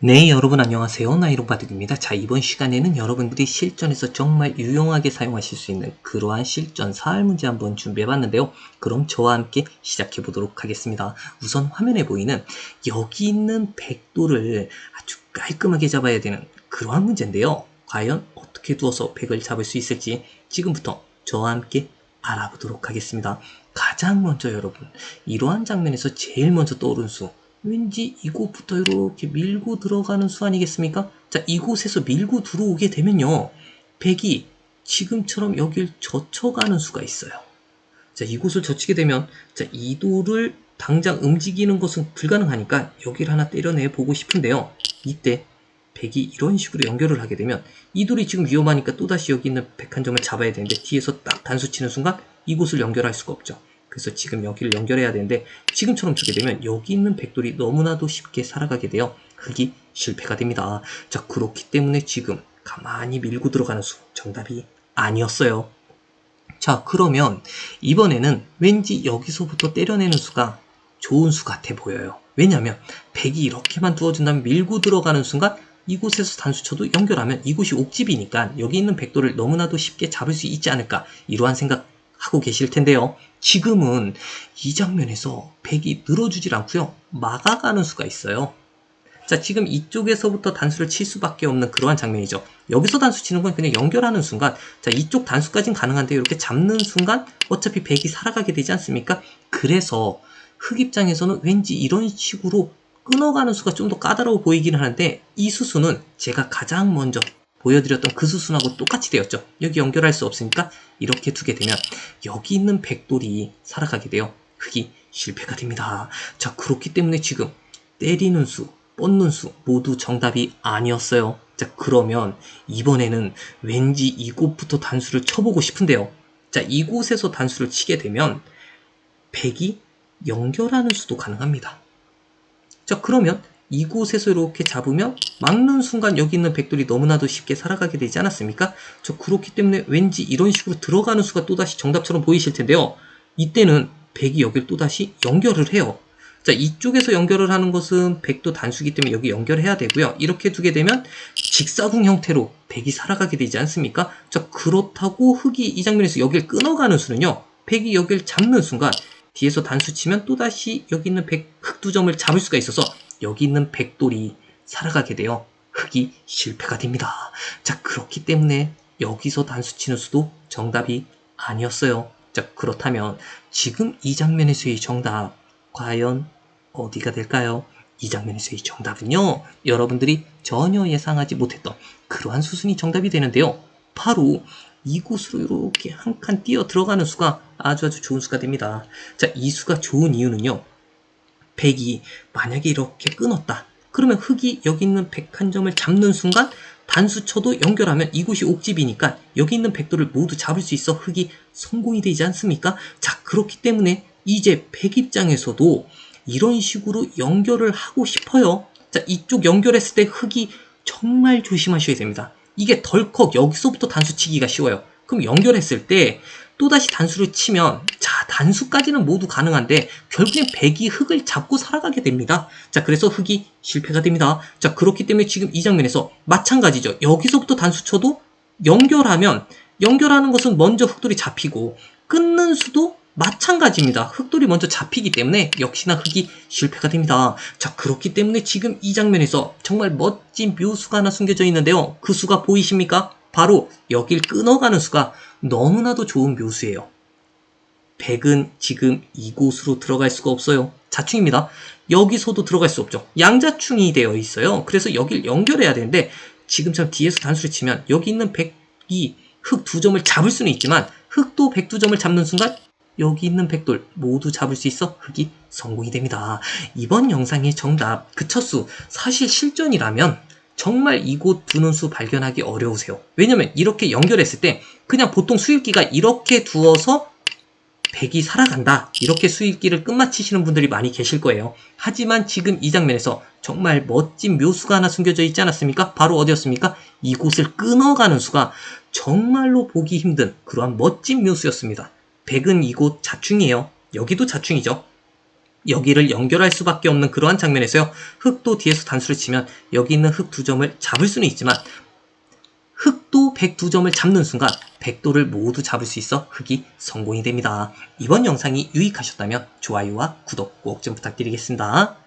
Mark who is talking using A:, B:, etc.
A: 네, 여러분 안녕하세요. 나이로바둑입니다. 자, 이번 시간에는 여러분들이 실전에서 정말 유용하게 사용하실 수 있는 그러한 실전 사활 문제 한번 준비해 봤는데요. 그럼 저와 함께 시작해 보도록 하겠습니다. 우선 화면에 보이는 여기 있는 백도를 아주 깔끔하게 잡아야 되는 그러한 문제인데요. 과연 어떻게 두어서 백을 잡을 수 있을지 지금부터 저와 함께 알아보도록 하겠습니다. 가장 먼저 여러분, 이러한 장면에서 제일 먼저 떠오른 수, 왠지 이곳부터 이렇게 밀고 들어가는 수 아니겠습니까? 자, 이곳에서 밀고 들어오게 되면요. 백이 지금처럼 여길 젖혀가는 수가 있어요. 자, 이곳을 젖히게 되면, 자, 이도를 당장 움직이는 것은 불가능하니까 여기를 하나 때려내 보고 싶은데요. 이때 백이 이런 식으로 연결을 하게 되면 이돌이 지금 위험하니까 또다시 여기 있는 백한 점을 잡아야 되는데 뒤에서 딱 단수 치는 순간 이곳을 연결할 수가 없죠. 그래서 지금 여기를 연결해야 되는데 지금처럼 두게 되면 여기 있는 백돌이 너무나도 쉽게 살아가게 되어 흙이 실패가 됩니다. 자 그렇기 때문에 지금 가만히 밀고 들어가는 수 정답이 아니었어요. 자 그러면 이번에는 왠지 여기서부터 때려내는 수가 좋은 수 같아 보여요. 왜냐하면 백이 이렇게만 두어준다면 밀고 들어가는 순간 이곳에서 단수 쳐도 연결하면 이곳이 옥집이니까 여기 있는 백돌을 너무나도 쉽게 잡을 수 있지 않을까 이러한 생각 하고 계실 텐데요. 지금은 이 장면에서 백이 늘어주질 않고요. 막아가는 수가 있어요. 자, 지금 이쪽에서부터 단수를 칠 수밖에 없는 그러한 장면이죠. 여기서 단수 치는 건 그냥 연결하는 순간, 자, 이쪽 단수까지는 가능한데 이렇게 잡는 순간 어차피 백이 살아가게 되지 않습니까? 그래서 흑 입장에서는 왠지 이런 식으로 끊어가는 수가 좀 더 까다로워 보이긴 하는데 이 수수는 제가 가장 먼저 보여드렸던 그 수순하고 똑같이 되었죠. 여기 연결할 수 없으니까 이렇게 두게 되면 여기 있는 백돌이 살아가게 되어 흙이 실패가 됩니다. 자 그렇기 때문에 지금 때리는 수, 뻗는 수 모두 정답이 아니었어요. 자 그러면 이번에는 왠지 이곳부터 단수를 쳐보고 싶은데요. 자 이곳에서 단수를 치게 되면 백이 연결하는 수도 가능합니다. 자 그러면 이곳에서 이렇게 잡으면 막는 순간 여기 있는 백돌이 너무나도 쉽게 살아가게 되지 않았습니까? 저 그렇기 때문에 왠지 이런 식으로 들어가는 수가 또다시 정답처럼 보이실 텐데요. 이때는 백이 여기를 또다시 연결을 해요. 자, 이쪽에서 연결을 하는 것은 백도 단수기 때문에 여기 연결해야 되고요. 이렇게 두게 되면 직사궁 형태로 백이 살아가게 되지 않습니까? 자, 그렇다고 흙이 이 장면에서 여기를 끊어가는 수는요. 백이 여기를 잡는 순간 뒤에서 단수 치면 또다시 여기 있는 백, 흑두 점을 잡을 수가 있어서 여기 있는 백돌이 살아가게 되어 흙이 실패가 됩니다. 자, 그렇기 때문에 여기서 단수 치는 수도 정답이 아니었어요. 자, 그렇다면 지금 이 장면에서의 정답 과연 어디가 될까요? 이 장면에서의 정답은요. 여러분들이 전혀 예상하지 못했던 그러한 수순이 정답이 되는데요. 바로 이곳으로 이렇게 한 칸 뛰어 들어가는 수가 아주 아주 좋은 수가 됩니다. 자, 이 수가 좋은 이유는요. 백이 만약에 이렇게 끊었다. 그러면 흙이 여기 있는 백한 점을 잡는 순간 단수 쳐도 연결하면 이곳이 옥집이니까 여기 있는 백도를 모두 잡을 수 있어 흙이 성공이 되지 않습니까? 자 그렇기 때문에 이제 백 입장에서도 이런 식으로 연결을 하고 싶어요. 자 이쪽 연결했을 때 흙이 정말 조심하셔야 됩니다. 이게 덜컥 여기서부터 단수 치기가 쉬워요. 그럼 연결했을 때 또다시 단수를 치면 자 단수까지는 모두 가능한데 결국엔 백이 흙을 잡고 살아가게 됩니다. 자 그래서 흙이 실패가 됩니다. 자 그렇기 때문에 지금 이 장면에서 마찬가지죠. 여기서부터 단수 쳐도 연결하면 연결하는 것은 먼저 흙돌이 잡히고 끊는 수도 마찬가지입니다. 흙돌이 먼저 잡히기 때문에 역시나 흙이 실패가 됩니다. 자 그렇기 때문에 지금 이 장면에서 정말 멋진 묘수가 하나 숨겨져 있는데요. 그 수가 보이십니까? 바로 여길 끊어가는 수가 너무나도 좋은 묘수예요. 백은 지금 이곳으로 들어갈 수가 없어요. 자충입니다. 여기서도 들어갈 수 없죠. 양자충이 되어 있어요. 그래서 여길 연결해야 되는데 지금처럼 뒤에서 단수를 치면 여기 있는 백이 흙두 점을 잡을 수는 있지만 흙도 백 두 점을 잡는 순간 여기 있는 백돌 모두 잡을 수 있어 흙이 성공이 됩니다. 이번 영상의 정답 그 첫수 사실 실전이라면 정말 이곳 두는 수 발견하기 어려우세요. 왜냐면 이렇게 연결했을 때 그냥 보통 수일기가 이렇게 두어서 백이 살아간다. 이렇게 수일기를 끝마치시는 분들이 많이 계실 거예요. 하지만 지금 이 장면에서 정말 멋진 묘수가 하나 숨겨져 있지 않았습니까? 바로 어디였습니까? 이곳을 끊어가는 수가 정말로 보기 힘든 그러한 멋진 묘수였습니다. 백은 이곳 자충이에요. 여기도 자충이죠. 여기를 연결할 수밖에 없는 그러한 장면에서요. 흑도 뒤에서 단수를 치면 여기 있는 흑두 점을 잡을 수는 있지만 흑도 102점을 잡는 순간 백도를 모두 잡을 수 있어 흑이 성공이 됩니다. 이번 영상이 유익하셨다면 좋아요와 구독 꼭 좀 부탁드리겠습니다.